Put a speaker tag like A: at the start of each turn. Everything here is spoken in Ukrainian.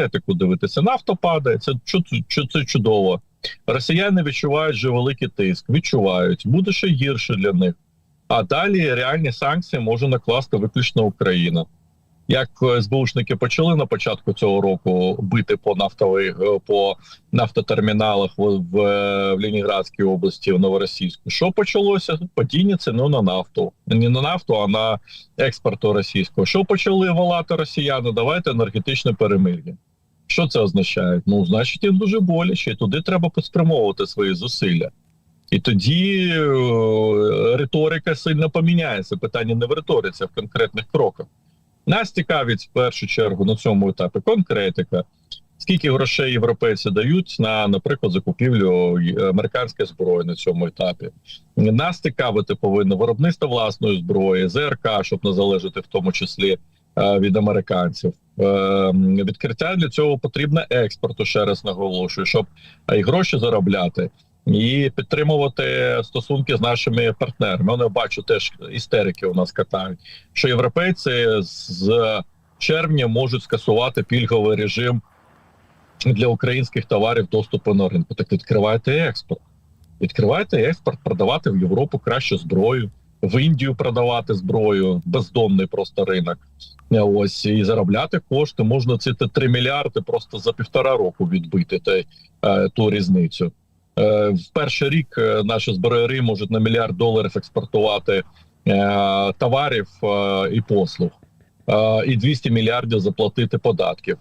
A: конкретику дивитися. Нафта падає, це, це чудово. Росіяни відчувають вже великий тиск, відчувають, буде ще гірше для них. А далі реальні санкції може накласти виключно Україна. Як е, СБУшники почали на початку цього року бити по нафтових е, по нафтотерміналах в, в, е, в Лініградській області, в Новоросійську, що почалося? Падіння ціну на нафту. Не на нафту, а на експорту російського. Що почали волати росіяни? Давайте енергетичне перемир'я. Що це означає? Ну, значить, їм дуже боляче, і туди треба спрямовувати свої зусилля. І тоді е, риторика сильно поміняється. Питання не в риториці, а в конкретних кроках. Нас цікавить в першу чергу на цьому етапі конкретика. Скільки грошей європейці дають на, наприклад, закупівлю американської зброї на цьому етапі? Нас цікавити повинно виробництво власної зброї, ЗРК, щоб не залежати в тому числі е, від американців. Е, Відкриття для цього потрібно експорту. Ще раз наголошую, щоб е, і гроші заробляти. І підтримувати стосунки з нашими партнерами. Я бачу теж істерики у нас катають, що європейці з червня можуть скасувати пільговий режим для українських товарів доступу на ринку. Так відкривайте експорт. Відкривайте експорт, продавати в Європу кращу зброю, в Індію продавати зброю, бездомний просто ринок. Ось і заробляти кошти. Можна ці 3 мільярди просто за півтора року відбити те, е, ту різницю. Е, в перший рік е, наші зброяри можуть на мільярд доларів експортувати е, товарів е, і послуг, е, і 200 мільярдів заплатити податків.